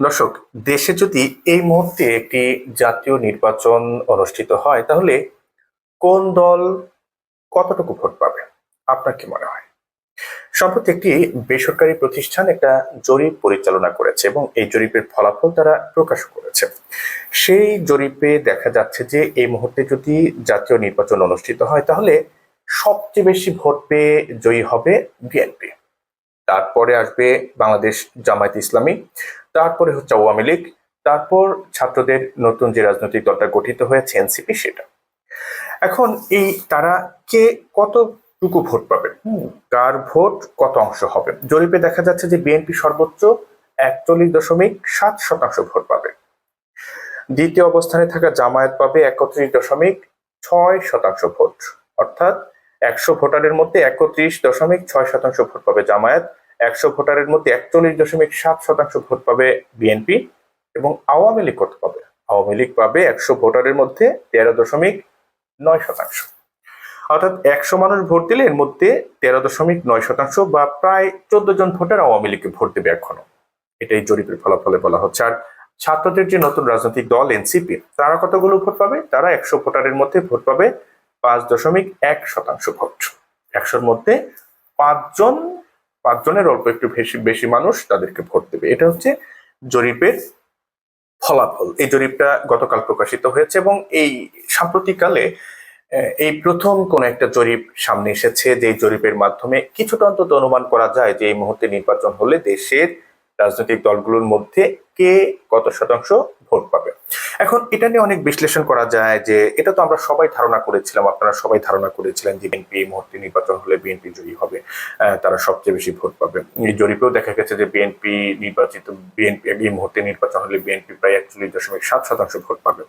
দর্শক, দেশে যদি এই মুহূর্তে একটি জাতীয় নির্বাচন অনুষ্ঠিত হয়, তাহলে কোন দল কতটুকু ভোট পাবে? আপনার কি মনে হয়? সম্প্রতি একটি বেসরকারি প্রতিষ্ঠান একটা জরিপ পরিচালনা করেছে এবং এই জরিপের ফলাফল তারা প্রকাশ করেছে। সেই জরিপে দেখা যাচ্ছে যে, এই মুহূর্তে যদি জাতীয় নির্বাচন অনুষ্ঠিত হয়, তাহলে সবচেয়ে বেশি ভোট পেয়ে জয়ী হবে বিএনপি। তারপরে আসবে বাংলাদেশ জামায়াত ইসলামী, তারপরে হচ্ছে আওয়ামী লীগ, তারপর ছাত্রদের নতুন যে রাজনৈতিক দলটা গঠিত হয়েছে এনসিপি সেটা। এখন এই তারা কে কতটুকু ভোট পাবে? কার ভোট কত অংশ হবে? জরিপে দেখা যাচ্ছে যে বিএনপি সর্বোচ্চ একচল্লিশ দশমিক সাত শতাংশ ভোট পাবে। দ্বিতীয় অবস্থানে থাকা জামায়াত পাবে একত্রিশ দশমিক ছয় শতাংশ ভোট। অর্থাৎ একশো ভোটারের মধ্যে একত্রিশ দশমিক ছয় শতাংশ ভোট পাবে জামায়াত একশো ভোটারের মধ্যে একচল্লিশ দশমিক সাত শতাংশ ভোট পাবে বিএনপি এবং আওয়ামী লীগ কত পাবে? আওয়ামী লীগ পাবে একশো ভোটারের মধ্যে তেরো দশমিক নয় শতাংশ। অর্থাৎ একশো মানুষ ভোট দিলে এর মধ্যে তেরো দশমিক নয় শতাংশ বা প্রায় চোদ্দ জন ভোটার আওয়ামী লীগকে ভোট দেবে এখনও। এটাই জরিপের ফলাফলে বলা হচ্ছে। আর ছাত্রদের যে নতুন রাজনৈতিক দল, এনসিপি, তারা কতগুলো ভোট পাবে? তারা একশো ভোটারের মধ্যে ভোট পাবে পাঁচ দশমিক এক শতাংশ ভোট। একশোর মধ্যে পাঁচজন পাঁচজনের অল্প একটু বেশি বেশি মানুষ তাদেরকে ভোট দেবে। এটা হচ্ছে জরিপের ফলাফল। এই জরিপটা গতকাল প্রকাশিত হয়েছে এবং এই সাম্প্রতিককালে এই প্রথম কোন একটা জরিপ সামনে এসেছে যে জরিপের মাধ্যমে কিছুটা অন্তত অনুমান করা যায় যে এই মুহূর্তে নির্বাচন হলে দেশের রাজনৈতিক দলগুলোর মধ্যে কে কত শতাংশ ভোট পাবে। এখন এটা নিয়ে অনেক বিশ্লেষণ করা যায় যে এটা তো আমরা সবাই ধারণা করেছিলাম, আপনারা সবাই ধারণা করেছিলেন যে বিএনপি এই মুহূর্তে নির্বাচন হলে বিএনপি জয়ী হবে তারা সবচেয়ে বেশি ভোট পাবে। এই জরিপেও দেখা গেছে যে বিএনপি নির্বাচিত বিএনপি এই মুহূর্তে নির্বাচন হলে বিএনপি প্রায় একচল্লিশ দশমিক সাত শতাংশ ভোট পাবে।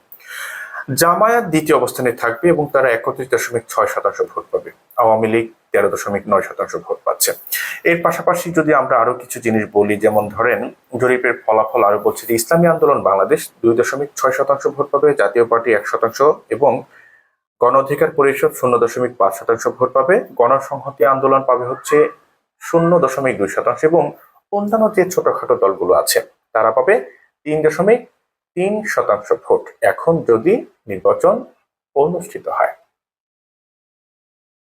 জামায়াত দ্বিতীয় অবস্থানে থাকবে এবং তারা একত্রিশ দশমিক ছয় শতাংশ ভোট পাবে। আওয়ামী লীগ তেরো দশমিক নয় শতাংশ ভোট পাচ্ছে। এর পাশাপাশি যদি আমরা আরও কিছু জিনিস বলি, যেমন ধরেন জরিপের ফলাফল আরও বলছে যে, ইসলামী আন্দোলন বাংলাদেশ দুই দশমিক ছয় শতাংশ ভোট পাবে, জাতীয় পার্টি এক শতাংশ এবং গণ অধিকার পরিষদ শূন্য দশমিক পাঁচ শতাংশ ভোট পাবে। গণসংহতি আন্দোলন পাবে হচ্ছে শূন্য দশমিক দুই শতাংশ এবং অন্যান্য যে ছোটখাটো দলগুলো আছে, তারা পাবে তিন দশমিক তিন শতাংশ ভোট। এখন যদি নির্বাচন অনুষ্ঠিত হয়